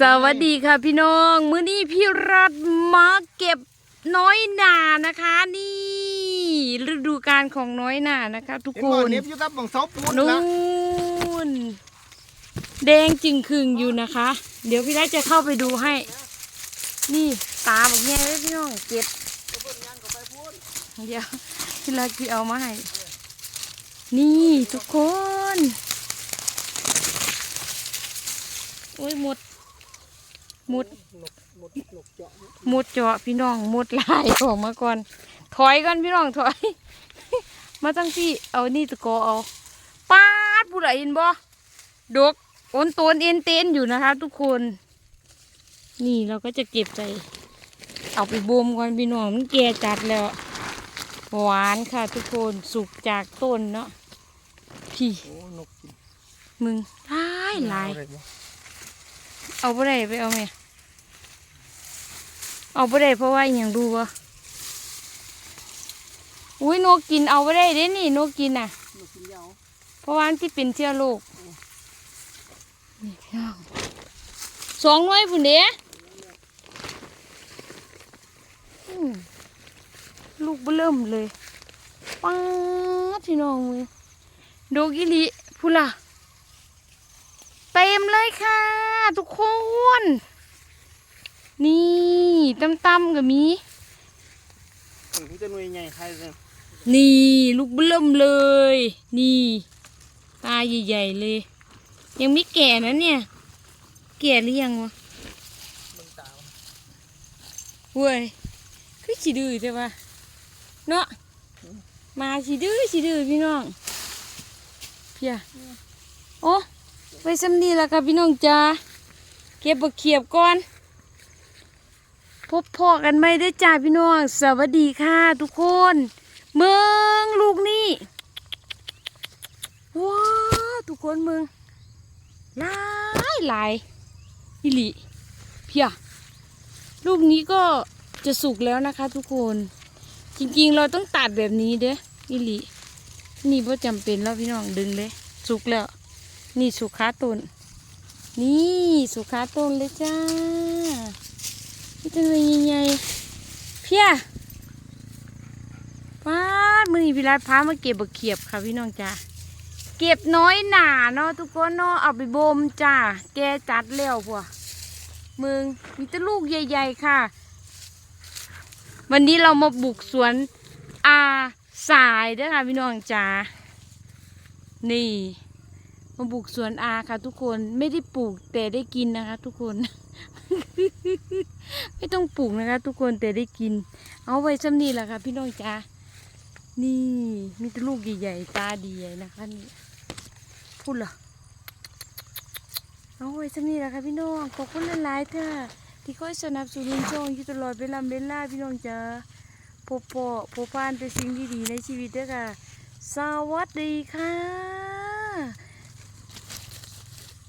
สวัสดีค่ะพี่น้อง มื้อนี้พี่รัฐมาเก็บน้อยหนานะคะ นี่ ฤดูกาลของน้อยหนานะคะ ทุกเห็นคบ่อน เน็บอยู่กับบังเสาปูนนู่นะนแดงจึงครึงอยู่นะคะ เดี๋ยวพี่รัฐจะเข้าไปดูให้ นี่ตาบอกแง่เลยพี่น้องเก็บเดี๋ยวพี่รัฐจะเอามาให้นี่ทุกคน โอ้ยหมดห มดหมดหลกเจาะหมดเจาะพี่น้องหมดลายออกมาก่อน ถอยกันพี่น้องถอย มาตั้งที่เอานี่ตะโกเอาปาดผู้ใดเห็นบ่ดกโอนโตนเอ็นเต้นอยู่นะคะ ทุกคน นี่เราก็จะเก็บใจเอาไปบ่มก่อนพี่น้องมันแก่จัดแล้ว หวานค่ะ ทุกคนสุกจากต้นเนาะพี่โอ้นกกินมึงหลายหลายเอได้บ่เอาไปได้ไปเอาไหม เอาไปได้เพราะว่าอหย่างดูวะอุ้ยนกกินเอาไปได้เด้นี่นกกินน่ะนกกินยาวเพราะว่าอันที่เป็นเชื้อโรคนี่พี่น้องสองหน่วยพุ่นเด้อืมลูกเบิ่มเลยป้าดพี่น้องมือโดกิลิพูล่ะเต็มเลยค่ะ ทุกคน นี่ ตั้มๆก็มีถึงจะหน่วยใหญ่ใครเลยนี่ลูกเบิ่มเลย นี่ ตาใหญ่ๆเลย ยังไม่แก่นะเนี่ย แก่หรือยังวะมึงตาเว้ยคือฉีดื้อใช่ปะเนาะมาฉีดื้อฉีดื้อพี่น้องเพียโอ้ไปสำนีแล้วค่ะพี่น้องจ้าเก็บบักเขียบก่อน พบพ่อกันไหมเด้จ้าพี่น้อง สวัสดีค่ะทุกคน เมืองลูกนี่ว้าทุกคนเมืองหลายหลายอิลิเพียลูกนี้ก็จะสุกแล้วนะคะ ทุกคน จริงๆเราต้องตัดแบบนี้เด้ออิลินี่พ่จำเป็นแล้วพี่น้องดึงเลยสุกแล้ว นี่สุกขาต้นนี่สุกขาต้นเลยจ้า พี่ต้นใหญ่ๆเพียป้าดมือนี้พี่รัดพามาเก็บบักเขียบค่ะพี่น้องจ้าเก็บน้อยหนาเนาะทุกคนเนาะเอาไปบ่มจ้าแกจัดแล้วพวกมึงมีแต่ลูกใหญ่ ๆ ค่ะ วันนี้เรามาบุกสวนอาสายเด้อค่ะพี่น้องจ้านี่ มาบุกสวนอาค่ะ ทุกคนไม่ได้ปลูกแต่ได้กินนะคะ ทุกคน ไม่ต้องปลูกนะคะ ทุกคนแต่ได้กิน เอาไว้ซ้ำนี่แหละค่ะ พี่น้องจ้านี่มีแต่ลูกใหญ่ๆตาดีใหญ่นะคะนี่พูดเหรอเอาไว้สักนี้แหละค่ะพี่น้องขอบคุณหลายๆเถอะที่คอยสนับสนุนช่องอยู่ตลอดเวลาเวลาพี่น้องจ้าพบปะพบผ่านแต่สิ่งดีๆในชีวิตด้อค่ะ สวัสดีค่ะ